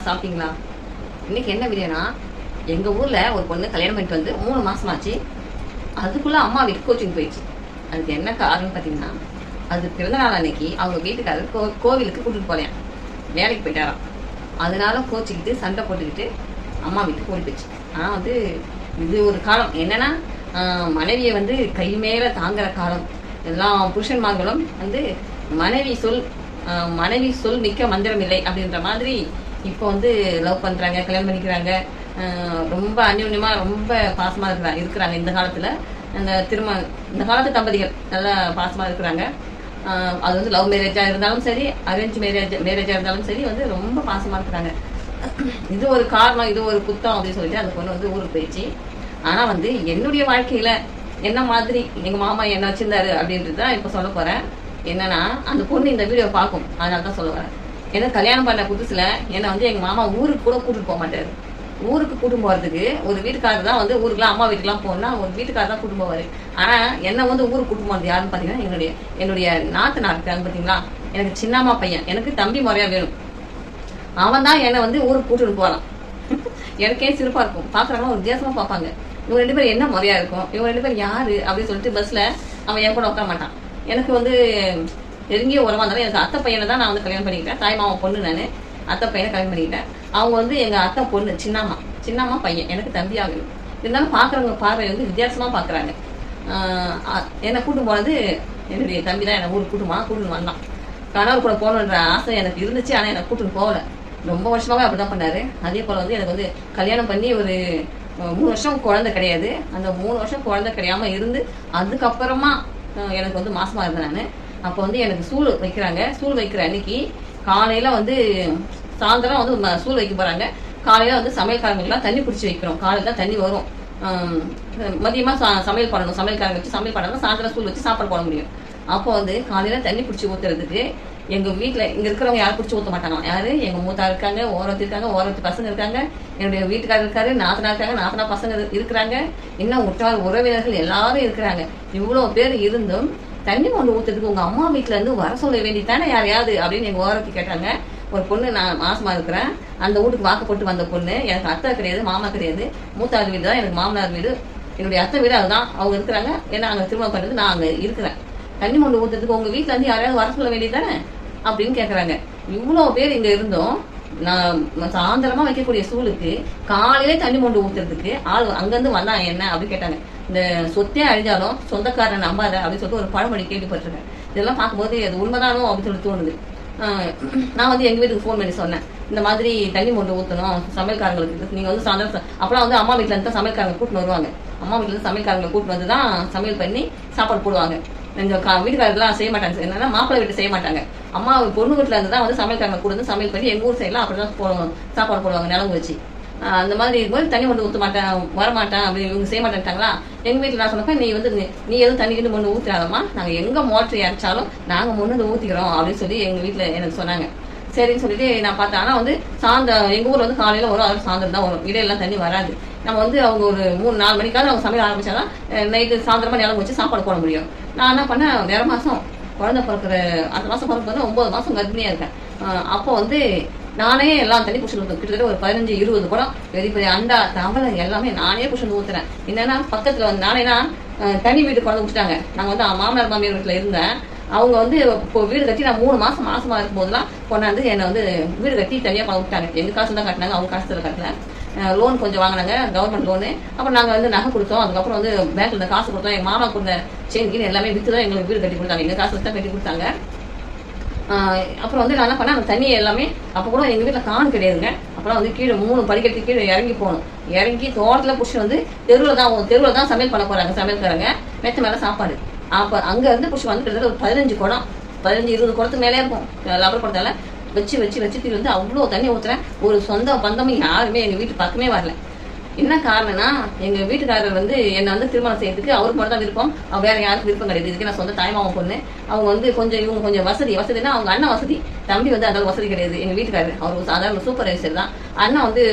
சாப்பிட்டீங்களா? இன்னைக்கு என்ன வீடியோனா எங்க ஊர்ல ஒரு பொண்ணு கல்யாணம் பண்ணிட்டு வந்து மூணு மாசம் ஆச்சு. அதுக்குள்ள அம்மா வீட்டு கோச்சிங் போயிடுச்சு. அதுக்கு என்ன காரணம் பார்த்தீங்கன்னா அது பிறந்த நாள் அன்னைக்கு அவங்க வீட்டுக்காரர் கோ கோவிலுக்கு கூட்டிட்டு போறேன் வேலைக்கு போயிட்டாராம். அதனால கோச்சிக்கிட்டு சண்டை போட்டுக்கிட்டு அம்மா வீட்டுக்கு ஓடி போயிடுச்சு. ஆனால் வந்து இது ஒரு காலம். என்னன்னா ஆஹ், மனைவியை வந்து கை மேல தாங்குற காலம். எல்லா புருஷன்மார்களும் வந்து மனைவி சொல் ஆஹ், மனைவி சொல் மிக்க மந்திரம் இல்லை அப்படின்ற மாதிரி இப்போ வந்து லவ் பண்ணுறாங்க கல்யாணம் பண்ணிக்கிறாங்க. ரொம்ப அந்யோன்யமாக ரொம்ப பாசமாக இருக்கிறாங்க இருக்கிறாங்க இந்த காலத்தில். அந்த திருமணம் இந்த காலத்து தம்பதிகள் நல்லா பாசமாக இருக்கிறாங்க. அது வந்து லவ் மேரேஜாக இருந்தாலும் சரி அரேஞ்ச் மேரேஜ் மேரேஜாக இருந்தாலும் சரி வந்து ரொம்ப பாசமாக இருக்கிறாங்க. இது ஒரு காரணம் இது ஒரு குத்தம் அப்படின்னு சொல்லிட்டு அந்த பொண்ணு வந்து ஊருக்கு போயிடுச்சு. ஆனால் வந்து என்னுடைய வாழ்க்கையில் என்ன மாதிரி எங்கள் மாமா என்ன வச்சுருந்தாரு அப்படின்றது தான் இப்போ சொல்ல போகிறேன் என்னன்னா அந்த பொண்ணு இந்த வீடியோ பார்க்கும். அதனால தான் சொல்ல வரேன். ஏன்னா கல்யாணம் பண்ண புதுசுல என்னை வந்து எங்க மாமா ஊருக்கு கூட கூட்டிட்டு போக மாட்டாரு. ஊருக்கு கூட்டும் போறதுக்கு ஒரு வீட்டுக்காரர் தான் வந்து ஊருக்குலாம் அம்மா வீட்டுக்குலாம் போனா ஒரு வீட்டுக்காரர் தான் கூட்டும் போவாரு. ஆனா என்ன வந்து ஊருக்கு கூட்டும் போறது யாருன்னு பாத்தீங்கன்னா என்னுடைய என்னுடைய நாத்து இருக்காங்க பாத்தீங்களா? எனக்கு சின்னம்மா பையன். எனக்கு தம்பி முறையா வேணும். அவன் தான் என்னை வந்து ஊருக்கு கூட்டிட்டு போறான் எனக்கே சிறப்பா இருக்கும். பாக்குறவங்க ஒரு வித்தியாசமா பார்ப்பாங்க. இவங்க ரெண்டு பேரும் என்ன முறையா இருக்கும்? இவங்க ரெண்டு பேரும் யாரு? அப்படின்னு சொல்லிட்டு பஸ்ல அவன் என் கூட உட்கார மாட்டான். எனக்கு வந்து நெருங்கிய உறவாக இருந்தாலும் எனக்கு அத்தை பையனை தான் நான் வந்து கல்யாணம் பண்ணிக்கிட்டேன். தாய் மாமா பொண்ணு நான். அத்தை பையனை கல்யாணம் பண்ணிக்கிட்டேன். அவங்க வந்து எங்கள் அத்தை பொண்ணு சின்னம்மா. சின்னம்மா பையன். எனக்கு தம்பி ஆகணும். இருந்தாலும் பார்க்குறவங்க பார்வை வந்து வித்தியாசமாக பார்க்குறாங்க என்னை கூட்டும் போனது என்னுடைய தம்பி தான். என்னை ஊருக்கு கூட்டுமா கூட்டுன்னு வந்தான். கணவர் கூட போகணுன்ற ஆசை எனக்கு இருந்துச்சு. ஆனால் என்னை கூட்டுன்னு போகல. ரொம்ப வருஷமாவே அப்படிதான் பண்ணார். அதே போல் வந்து எனக்கு வந்து கல்யாணம் பண்ணி ஒரு மூணு வருஷம் குழந்தை கிடையாது. அந்த மூணு வருஷம் குழந்தை கிடையாமல் இருந்து அதுக்கப்புறமா எனக்கு வந்து மாசமாக இருந்தேன் நான். அப்போ வந்து எனக்கு சூள் வைக்கிறாங்க. சூள் வைக்கிற அன்னைக்கு காலையில வந்து சாயந்தரம் வந்து சூழ் வைக்க போறாங்க. காலையில வந்து சமையல்காரங்களுக்குலாம் தண்ணி பிடிச்சி வைக்கிறோம். காலையில தான் தண்ணி வரும். மதியமாக மதியமா ச- சமையல் பண்ணணும். சமையல்காரங்க வச்சு சமையல் பண்ணணும் சாயந்தரம் சூழ் வச்சு சாப்பாடு போட முடியும். அப்போ வந்து காலையில தண்ணி பிடிச்சி ஊத்துறதுக்கு எங்க வீட்டில் இங்க இருக்கிறவங்க யாரும் பிடிச்சி ஊத்த மாட்டாங்க. யாரு? எங்க மூத்தா இருக்காங்க ஓரத்து இருக்காங்க ஓரத்து பசங்க இருக்காங்க. என்னுடைய வீட்டுக்காரர் இருக்காரு நாத்தனா இருக்காங்க நாத்தனா பசங்க இருக்கிறாங்க. இன்னும் உற்றார் உறவினர்கள் எல்லாரும் இருக்கிறாங்க. இவ்வளவு பேர் இருந்தும் தண்ணி கொண்டு ஊத்துறதுக்கு உங்க அம்மா வீட்டிலேருந்து இருந்து வர சொல்ல வேண்டியதானே யாரையாவது அப்படின்னு எங்க ஓரத்து கேட்டாங்க. ஒரு பொண்ணு நான் மாசமா இருக்கிறேன். அந்த வீட்டுக்கு வாக்கப்பட்டு வந்த பொண்ணு எனக்கு அத்தை கிடையாது மாமா கிடையாது. மூத்தார் வீடு தான் எனக்கு மாமனார் வீடு. என்னுடைய அத்தை வீடு அதுதான். அவங்க இருக்கிறாங்க. ஏன்னா அங்க திருமணம் பண்றது நான் அங்க இருக்கிறேன். தண்ணி மொண்டு ஊத்துறதுக்கு உங்க வீட்ல இருந்து யாரையாவது வர சொல்ல வேண்டியதானே அப்படின்னு கேக்குறாங்க. இவ்வளவு பேர் இங்க இருந்தோம். நான் சாயந்தரமா வைக்கக்கூடிய சூளுக்கு காலையிலே தண்ணி மொண்டு ஊத்துறதுக்கு ஆள் அங்கிருந்து வந்தான் என்ன? அப்படின்னு கேட்டாங்க. இந்த சொத்தே அழிஞ்சாலும் சொந்தக்காரன் நம்பாத அப்படின்னு சொல்லிட்டு ஒரு பழமொழி கேள்விப்பட்டிருக்கேன். இதெல்லாம் பார்க்கும்போது அது உண்மைதானோ அப்படின்னு சொல்லி தோணுது. நான் வந்து எங்க வீட்டுக்கு ஃபோன் பண்ணி சொன்னேன். இந்த மாதிரி தண்ணி மொண்டு ஊத்தணும் சமையல்காரங்களுக்கு நீங்க வந்து சாயந்தரம் ச- வந்து அம்மா வீட்டில் இருந்து தான் சமையல்காரங்க கூட்டிட்டு வருவாங்க. அம்மா வீட்டில் இருந்து சமையல்காரங்களை கூட்டிட்டு வந்து தான் சமையல் பண்ணி சாப்பாடு போடுவாங்க. இந்த கா- செய்ய மாட்டாங்க. என்னன்னா மாப்பிள்ளை வீட்டு செய்ய மாட்டாங்க. அம்மா பொண்ணு வீட்டுல இருந்து தான் வந்து சமையல்காரங்க கூட வந்து சமையல் பண்ணி எங்க ஊர் சைட்லாம் அப்படிதான் போ- சாப்பாடு போடுவாங்க நிலவு வச்சு. அந்த மாதிரி இருக்கும்போது தண்ணி கொண்டு ஊற்ற மாட்டேன் வர மாட்டேன் அப்படி இவங்க செய்ய மாட்டேன்ட்டாங்களா? எங்கள் வீட்டில் நான் சொன்னப்ப நீ வந்து நீ- எதுவும் தண்ணி கிண்டு மண்ணு ஊற்றாதம்மா நாங்கள் எங்கே மோட்டர் இறைச்சாலும் நாங்கள் முன்னு ஊற்றிக்கிறோம் அப்படின்னு சொல்லி எங்கள் வீட்டில் எனக்கு சொன்னாங்க. சரின்னு சொல்லிட்டு நான் பார்த்தேன். ஆனால் வந்து சாயந்தரம் எங்கள் ஊரில் வந்து காலையில் வரும் அது சாயந்தரம் தான் வரும். இடையெல்லாம் தண்ணி வராது. நம்ம வந்து அவங்க ஒரு மூணு நாலு மணிக்காவது அவங்க சமையல் ஆரம்பிச்சாதான் நைட்டு சாயந்தரமாக நிலம் வச்சு சாப்பாடு போட முடியும். நான் என்ன பண்ணேன் வேற மாதம் குழந்தை பிறக்கிற அந்த மாதம் பிறக்கிறது ஒம்பது மாதம் கர்ப்பிணியாக இருக்கேன். அப்போ வந்து நானே எல்லாம் தண்ணி புடிச்சு ஊற்றுவேன் கிட்டத்தட்ட ஒரு பதினஞ்சு இருபது குடம் பெரிய பெரிய அண்டா தவளை எல்லாமே நானே புடிச்சு ஊத்துறேன். என்னன்னா பக்கத்துல வந்து நானேனா தனி வீடு குழந்தை விட்டுட்டாங்க நாங்க வந்து மாமனார் மாமியார் வீட்டுல இருந்தேன். அவங்க வந்து இப்போ வீடு கட்டி நான் மூணு மாசம் மாசமா இருக்கும் போதெல்லாம் கொண்டாந்து என்னை வந்து வீடு கட்டி தனியாக பணம் விட்டாங்க. எங்க காசு தான் கட்டினாங்க அவங்க காசுல கட்டல லோன் கொஞ்சம் வாங்கினாங்க கவர்மெண்ட் லோனு அப்புறம் நாங்கள் வந்து நகை கொடுத்தோம். அதுக்கப்புறம் வந்து பேங்க்ல காசு கொடுத்தோம். எங்கள் மாமா கொடுத்த செயின் கீழ் எல்லாமே வித்து தான் எங்களுக்கு வீடு கட்டி கொடுத்தாங்க. எங்க காசு தான் கட்டி கொடுத்தாங்க. அப்புறம் வந்து நான் என்ன பண்ணேன் அந்த தண்ணி எல்லாமே அப்போ கூட எங்கள் வீட்டில் கான் கிடையாதுங்க. அப்புறம் வந்து கீழே மூணு படிக்கட்டு கீழே இறங்கி போகணும் இறங்கி தோட்டத்தில் பிடிச்சி வந்து தெருவில் தான் தெருவில் தான் சமையல் பண்ண போகிறாங்க சமையல்காரங்க. மெத்த மேலே சாப்பாடு. அப்போ அங்கேருந்து பிடிச்சி வந்து கிட்டத்தட்ட ஒரு பதினஞ்சு குடம் பதினஞ்சு இருபது குடத்துக்கு மேலே இருக்கும். லபர் குடத்தால் வச்சு வச்சு வச்சு தீ வந்து அவ்வளோ தண்ணி ஊற்றுறேன் ஒரு சொந்த பந்தமும் யாருமே எங்கள் வீட்டு பக்கமே வரல. என்ன காரணம்னா எங்க வீட்டுக்காரர் வந்து என்னை வந்து திருமணம் செய்யறதுக்கு அவருக்கு மட்டும் தான் விருப்பம். அவர் வேற யாருக்கும் விருப்பம் கிடையாது. இதுக்கு நான் சொந்த தாய்மாவும் பொண்ணு. அவங்க வந்து கொஞ்சம் இவங்க கொஞ்சம் வசதி. வசதினா அவங்க அண்ணன் வசதி. தம்பி வந்து அதாவது வசதி கிடையாது. எங்க வீட்டுக்காரர். அவர் சாதாரண சூப்பர்வைசர் தான். அண்ணன் வந்து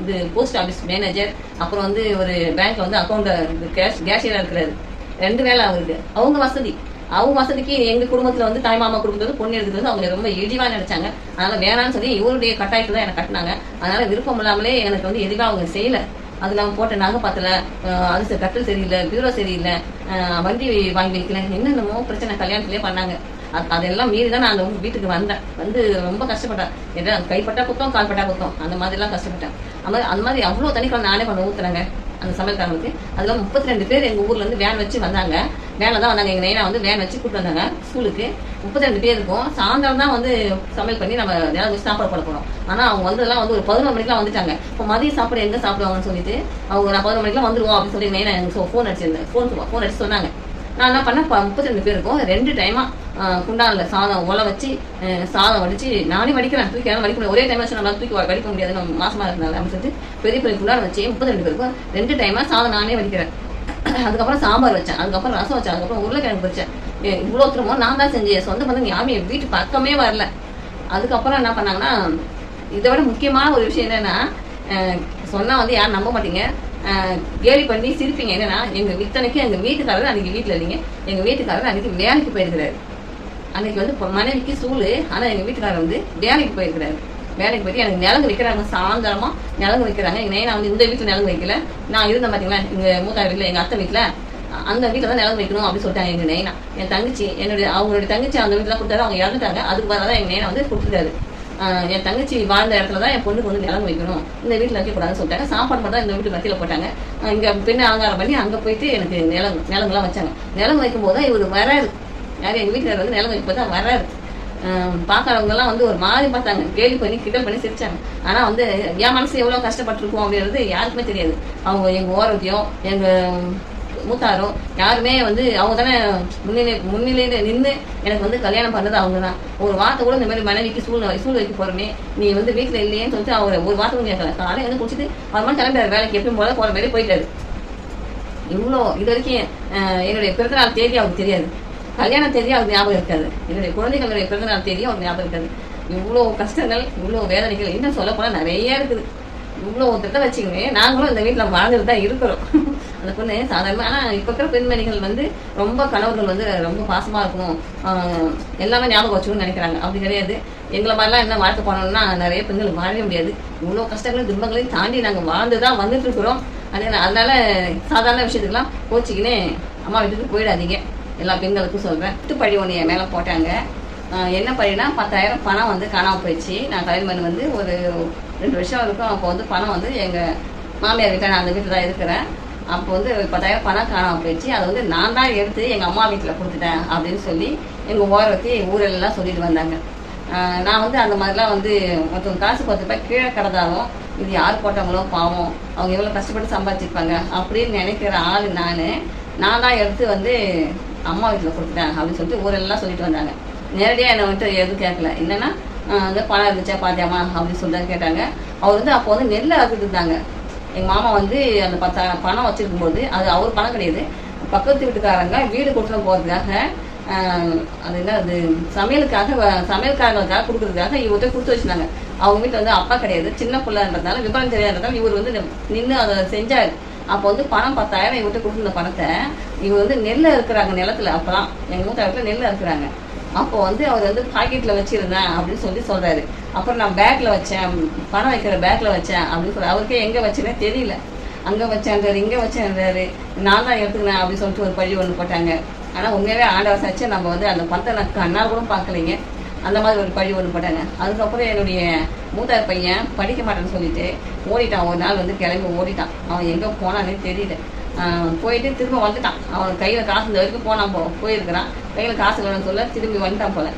இது போஸ்ட் ஆஃபீஸ் மேனேஜர் அப்புறம் வந்து ஒரு பேங்க்ல வந்து அக்கௌண்ட் கேஷ் கேஷியரா இருக்கிறாரு. ரெண்டு வேலை அவருக்கு. அவங்க வசதி. அவங்க வசதிக்கு எங்க குடும்பத்துல வந்து தாய்மாமா குடும்பத்துல வந்து பொண்ணு எடுக்கிறது அவங்க ரொம்ப இழிவா நினைச்சாங்க. அதனால வேணாம்னு சொல்லி இவருடைய கட்டாயத்துல தான் எனக்கு கட்டினாங்க. அதனால விருப்பம் இல்லாமலே எனக்கு வந்து எதுவாக அவங்க செய்யல. அது அவங்க போட்ட நகை பத்தல. அது கட்டில் சரியில்லை பியூரோ சரியில்லை. வண்டி வாங்கி வைக்கல. என்னென்னமோ பிரச்சனை கல்யாணத்திலே பண்ணாங்க. அது- அதெல்லாம் மீறி தான் நான் அந்த வீட்டுக்கு வந்தேன். வந்து ரொம்ப கஷ்டப்பட்டேன். எதாவது கைப்பட்டா குத்தம் கால்பட்டா குத்தம். அந்த மாதிரிலாம் கஷ்டப்பட்டேன். அந்த மாதிரி அந்த மாதிரி அவ்வளோ தண்ணிக்கெல்லாம் நானே பண்ண ஊத்துறேங்க அந்த சமையல்காரங்களுக்கு. அதில் முப்பத்தி ரெண்டு பேர் எங்கள் ஊர்லேருந்து வேன் வச்சு வந்தாங்க. வேனில் தான் வந்தாங்க. எங்கள் நைனா வந்து வேன் வச்சு கூப்பிட்டு வந்தாங்க ஸ்கூலுக்கு. முப்பத்தி ரெண்டு பேர் இருக்கும். சாயந்தரம் தான் வந்து சமையல் பண்ணி நம்ம நேரம் வச்சு சாப்பாடு போட போகிறோம் ஆனால் அவங்க வந்ததெல்லாம் வந்து ஒரு பதினொரு மணிக்கெலாம் வந்துட்டாங்க. இப்போ மதியம் சாப்பாடு எங்கே சாப்பிடுவாங்கன்னு சொல்லிட்டு அவங்க நான் பதினொரு மணிக்கெலாம் வந்துருவோம் அப்படின்னு சொல்லி நைனா எனக்கு ஃபோன் அடிச்சிருந்தேன். ஃபோன் ஃபோன் அடிச்சு சொன்னாங்க. நான் என்ன பண்ணேன் ப- முப்பத்தி ரெண்டு பேர் இருக்கும். ரெண்டு டைமா குண்டானில் சாதம் உல வச்சு சாதம் வடிச்சு நானே வடிக்கிறேன். தூக்கி யாரும் வடிக்க முடியாது. ஒரே டைம் வச்சு நம்ம தூக்கி வடிக்க முடியாது நம்ம மாசமா இருந்தாலும் அப்படின்னு சொல்லிட்டு பெரிய பெரிய குண்டான வச்சு முப்பத்தி ரெண்டு பேருக்கும் ரெண்டு டைமா சாதம் நானே வடிக்கிறேன். அதுக்கப்புறம் சாம்பார் வச்சேன். அதுக்கப்புறம் ரசம் வச்சேன். அதுக்கப்புறம் உருளைக்கிழங்கு வச்சேன் இவ்வளோ திரும்ப நான் தான் செஞ்சேன். சொந்த பந்தம் யாருமே என் வீட்டு பக்கமே வரல. அதுக்கப்புறம் என்ன பண்ணாங்கன்னா இதை விட முக்கியமான ஒரு விஷயம் என்னன்னா சொன்னால் சொன்னா வந்து யாரும் நம்ப மாட்டீங்க. கேலி பண்ணி சிரிப்பீங்க. என்னன்னா எங்க வித்தனைக்கு எங்க வீட்டுக்காரர் அன்னைக்கு வீட்டுல இல்லைங்க. எங்க வீட்டுக்காரர் அன்னைக்கு வேலைக்கு போயிருக்கிறாரு. அன்னைக்கு வந்து மனைவிக்கு சூழ் ஆனா எங்க வீட்டுக்காரர் வந்து வேலைக்கு போயிருக்கிறாரு. வேலைக்கு போயிட்டு எனக்கு நிலங்கு வைக்கிறாங்க. சாயந்தரமா நிலங்கு வைக்கிறாங்க. எங்க நான் வந்து இந்த வீட்டுல நிலங்கு வைக்கல. நான் இருந்தேன் பாத்தீங்களா எங்க மூத்தார் வீட்டுல எங்க அத்தை வீட்டுல அந்த வீட்டுல தான் நிலம் வைக்கணும் அப்படின்னு சொல்லிட்டாங்க எங்க நைனா. என் தங்கச்சி என்னுடைய அவங்களுடைய தங்கச்சி அந்த வீட்டுல கொடுத்தாரு. அவங்க இறந்துட்டாங்க. அதுக்கு பதிலாக எங்கள் எங்க நைனா வந்து கொடுத்துட்டாரு. என் தங்கச்சி வாழ்ந்த இடத்துல தான் என் பொண்ணுக்கு வந்து நிலம் வைக்கணும். இந்த வீட்டில் வைக்கக்கூடாதுன்னு சொல்லிட்டாங்க. சாப்பாடு மட்டும் தான் இந்த வீட்டு மத்தியில் போட்டாங்க. இங்கே இங்க பெண்ணு அலங்காரம் பண்ணி அங்கே போயிட்டு எனக்கு நிலம் நிலங்கெல்லாம் வச்சாங்க. நிலம் வைக்கும்போது தான் இவர் வராரு. யாரும் எங்கள் வீட்டில் வந்து நிலம் வைக்கும்போது தான் வராரு. பார்க்குறவங்கெல்லாம் வந்து ஒரு மாதிரி பார்த்தாங்க. கேலி பண்ணி கிண்டல் பண்ணி சிரிச்சாங்க. ஆனால் வந்து என் மனசு எவ்வளோ கஷ்டப்பட்டிருக்கும் அப்படின்றது யாருக்குமே தெரியாது. அவங்க எங்கள் ஓரத்தையும் எங்கள் மூத்தாரும் யாருமே வந்து அவங்க தானே முன்னிலை முன்னிலையில நின்று எனக்கு வந்து கல்யாணம் பண்ணது அவங்க தான் ஒரு வார்த்தை கூட இந்த மாதிரி மனைவிக்கு சூழ்நிலை சூழ் வைக்க போறமே. நீ வந்து வீட்டில் இல்லையேன்னு சொல்லிட்டு அவர் ஒரு வார்த்தை கூட கேட்கல. காலையில் வந்து குடிச்சிட்டு அவர் மாதிரி கிளம்பிட்டாரு வேலைக்கு எப்பயும் போல போற மாதிரி போயிட்டாரு. இவ்வளோ இது வரைக்கும் என்னுடைய பிறந்தநாள் தேதி அவருக்கு தெரியாது. கல்யாண தேதி அவருக்கு ஞாபகம் இருக்காது. என்னுடைய குழந்தைகளுடைய பிறந்தநாள் தேதி அவருக்கு ஞாபகம் இருக்காது. இவ்வளோ கஷ்டங்கள் இவ்வளோ வேதனைகள் இன்னும் சொல்ல போனால் நிறைய இருக்குது. இவ்வளோ திட்டம் வச்சுக்கோங்க நாங்களும் இந்த வீட்டில் வாழ்ந்துட்டு தான் இருக்கிறோம். அந்த பொண்ணு சாதாரண ஆனால் இப்போ இருக்கிற பெண்மணிகள் வந்து ரொம்ப கணவர்கள் வந்து ரொம்ப பாசமாக இருக்கணும். எல்லாமே ஞாபகம் வச்சுக்கணும்னு நினைக்கிறாங்க. அப்படி கிடையாது. எங்களை மாதிரிலாம் என்ன வாழ்க்கை போனோம்னா நிறைய பெண்கள் வாழவே முடியாது. இவ்வளோ கஷ்டங்களையும் துன்பங்களையும் தாண்டி நாங்கள் வாழ்ந்து தான் வந்துட்டு இருக்கிறோம். அதனால அதனால சாதாரண விஷயத்துக்கெல்லாம் கோச்சிக்கின்னு அம்மா வீட்டுக்கு போயிடாதீங்க. எல்லா பெண்களுக்கும் சொல்கிறேன் விட்டு பழி ஒன்று என் மேலே போட்டாங்க. என்ன பழினா பத்தாயிரம் பணம் வந்து காணாமல் போயிடுச்சு. நான் கல்யாணம் பண்ணி வந்து ஒரு ரெண்டு வருஷம் இருக்கும் அப்போ வந்து பணம் வந்து எங்கள் மாமியார் வீட்டில் நான் அந்த வீட்டில் தான் இருக்கிறேன். அப்போ வந்து பத்தாயிரம் பணம் காணாமல் போயிடுச்சு. அதை வந்து நான் தான் எடுத்து எங்கள் அம்மா வீட்டில் கொடுத்துட்டேன் அப்படின்னு சொல்லி எங்கள் ஓரத்தி ஊரெல்லாம் சொல்லிட்டு வந்தாங்க. நான் வந்து அந்த மாதிரிலாம் வந்து ஒருத்தவங்க காசு பத்து ரூபாய் கீழே கிடந்தாலும் இது யார் போட்டவங்களோ பாவம். அவங்க எவ்வளோ கஷ்டப்பட்டு சம்பாதிச்சிருப்பாங்க அப்படின்னு நினைக்கிற ஆள் நான். நான் தான் எடுத்து வந்து அம்மா வீட்டில் கொடுத்துட்டேன் அப்படின்னு சொல்லிட்டு ஊரெல்லாம் சொல்லிட்டு வந்தாங்க. நேரடியாக என்னை வந்துட்டு எதுவும் கேட்கல. என்னென்னா வந்து பணம் இருந்துச்சா பாத்தியாமா அப்படின்னு சொல்லி கேட்டாங்க. அவர் வந்து அப்போ வந்து நெல் அறுத்துட்டு இருந்தாங்க. எங்கள் மாமா வந்து அந்த பத்தா பணம் வச்சிருக்கும் போது அது அவர் பணம் கிடையாது. பக்கத்து வீட்டுக்காரங்க வீடு கொடுத்து போகிறதுக்காக அது என்ன அது சமையலுக்காக சமையல்காரங்களுக்காக கொடுக்குறதுக்காக இவர்கிட்ட கொடுத்து வச்சிருந்தாங்க. அவங்க வீட்டில் வந்து அப்பா கிடையாது. சின்ன பிள்ளைன்றதுனால விவரம் தெரியாததால இவர் வந்து நின்று அதை செஞ்சார். அப்போ வந்து பணம் பத்தாயிரம் இவர்கிட்ட கொடுத்துருந்த பணத்தை இவர் வந்து நெல் இருக்கிறாங்க நிலத்துல. அப்பதான் எங்கள் மூத்த வீட்டில் நெல்லை இருக்கிறாங்க அப்போ வந்து அவர் வந்து பாக்கெட்ல வச்சிருந்தேன் அப்படின்னு சொல்லி சொல்றாரு. அப்புறம் நான் பேக்ல வச்சேன் பணம் வைக்கிற பேக்ல வச்சேன் அப்படின்னு சொல்ல அவருக்கே எங்க வச்சேனே தெரியல. அங்க வச்சேன்றாரு இங்க வச்சேன்றாரு. நான் தான் எடுத்துக்கினேன் அப்படின்னு சொல்லிட்டு ஒரு பழி ஒன்று போட்டாங்க. ஆனால் உண்மையாகவே ஆண்டவர் சாச்சு நம்ம வந்து அந்த பணத்தை நான் கண்ணால் கூட பார்க்கலைங்க. அந்த மாதிரி ஒரு பழி ஒன்று போட்டாங்க. அதுக்கப்புறம் என்னுடைய மூத்தார் பையன் படிக்க மாட்டேன்னு சொல்லிட்டு ஓடிட்டான். ஒரு நாள் வந்து கிளம்பி ஓடிட்டான். அவன் எங்கே போனானே தெரியல. போயிட்டு திரும்ப வந்துட்டான். அவன் கையில் காசு இந்த வரைக்கும் போனான் போ போயிருக்கிறான். கையில் காசு வேணும்னு சொல்ல திரும்பி வந்துட்டான் போல.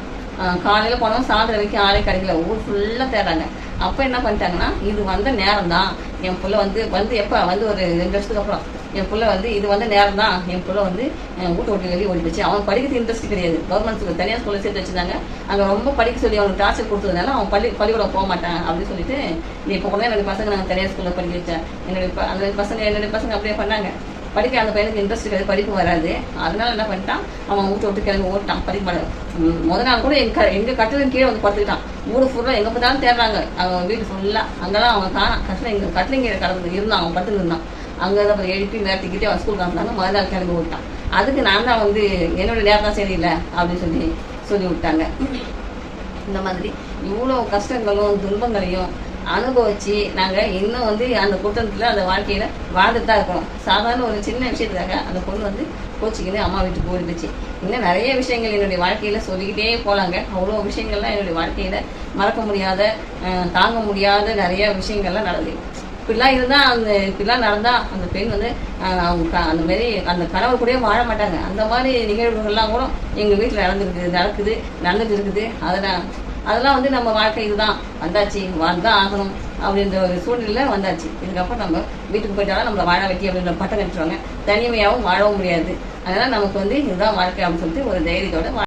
காலையில் போனவன் சாயந்தரம் வரைக்கும் ஆளே கிடைக்கல. ஊர் ஃபுல்லாக தேடுறாங்க. அப்போ என்ன பண்ணிட்டாங்கன்னா இது வந்த நேரம் தான் என் பிள்ளை வந்து வந்து எப்போ வந்து ஒரு ரெண்டு வருஷத்துக்கு அப்புறம். என் பிள்ளை வந்து இது வந்த நேரம் தான் என் பிள்ளை வந்து அஹ், வீட்டை விட்டு வெளியே ஓடி போச்சு அவன் படிக்கிறது இன்ட்ரெஸ்ட் கிடையாது. கவர்மெண்ட் ஸ்கூல் தனியார் ஸ்கூலில் சேர்த்து வச்சிருந்தாங்க. அங்கே ரொம்ப படிக்க சொல்லி அவனுக்கு டார்ச்சர் கொடுத்ததுனால அவன் பள்ளி பள்ளிக்கூடம் போக மாட்டான் அப்படின்னு சொல்லிட்டு நீ இப்போ கூட என்னுடைய பசங்க நாங்கள் தனியார் ஸ்கூலில் படிக்க வச்சேன் என்னுடைய அந்த பசங்க என்னுடைய பசங்க அப்படியே பண்ணாங்க. படிக்க அந்த பையனுக்கு இன்ட்ரெஸ்ட் கிடையாது படிப்பு வராது. அதனால என்ன பண்ணிட்டான்? அவன் வீட்டை விட்டு கிளம்பி ஓட்டான் படிக்க மாட்டான் முத நாள் கூட எங்க க- எங்க கட்டிலும் கீழே வந்து படுத்துக்கிட்டான். ஊரு ஃபுல்லாக எங்க பார்த்தாலும் தேடுறாங்க. அவன் வீடு ஃபுல்லாக அங்கெல்லாம் அவன் காணான் கட்டில இங்க கட்டிலிங்க கடந்து இருந்தான். அவன் படுத்துட்டு இருந்தான். அங்கே தான் அப்புறம் எழுப்பி நேரத்துக்கிட்டே அவன் ஸ்கூல் காமிச்சாங்க மறுநாள் கிளம்பி விட்டான். அதுக்கு நான் தான் வந்து என்னோட நேரம் தான் சரியில்லை அப்படின்னு சொல்லி சொல்லி விட்டாங்க. இந்த மாதிரி இவ்வளோ கஷ்டங்களும் துன்பங்களையும் அனுபவிச்சு நாங்கள் இன்னும் வந்து அந்த குற்றத்தில் அந்த வாழ்க்கையில் வாழ்ந்துட்டு தான் இருக்கிறோம். சாதாரண ஒரு சின்ன விஷயத்துக்காக அந்த பொண்ணு வந்து கோச்சிக்கின்னு அம்மா வீட்டுக்கு ஓடிடுச்சு இன்னும் நிறைய விஷயங்கள் என்னுடைய வாழ்க்கையில் சொல்லிக்கிட்டே போகலாங்க அவ்வளோ விஷயங்கள்லாம் என்னுடைய வாழ்க்கையில் மறக்க முடியாத தாங்க முடியாத நிறைய விஷயங்கள்லாம் நடந்தது. இப்படிலாம் இருந்தால் அந்த இப்படிலாம் நடந்தால் அந்த பெண் வந்து அவங்க அந்த மாதிரி அந்த கனவு கூடயே வாழ மாட்டாங்க. அந்த மாதிரி நிகழ்வுகள்லாம் கூட எங்கள் வீட்டில் நடந்துருக்குது நடக்குது நடந்துட்டு இருக்குது அதெல்லாம் அதெல்லாம் வந்து நம்ம வாழ்க்கை இதுதான். வந்தாச்சு வாழ்ந்தான் ஆகணும் அப்படின்ற ஒரு சூழ்நிலை வந்தாச்சு. இதுக்கப்புறம் நம்ம வீட்டுக்கு போயிட்டாலும் நம்மளை வாழ வைக்க அப்படின்ற பட்டம் கட்டுருவாங்க தனிமையாகவும் வாழவும் முடியாது. அதனால் நமக்கு வந்து இதுதான் வாழ்க்கை அப்படின்னு சொல்லிட்டு ஒரு தைரியத்தோட வாழ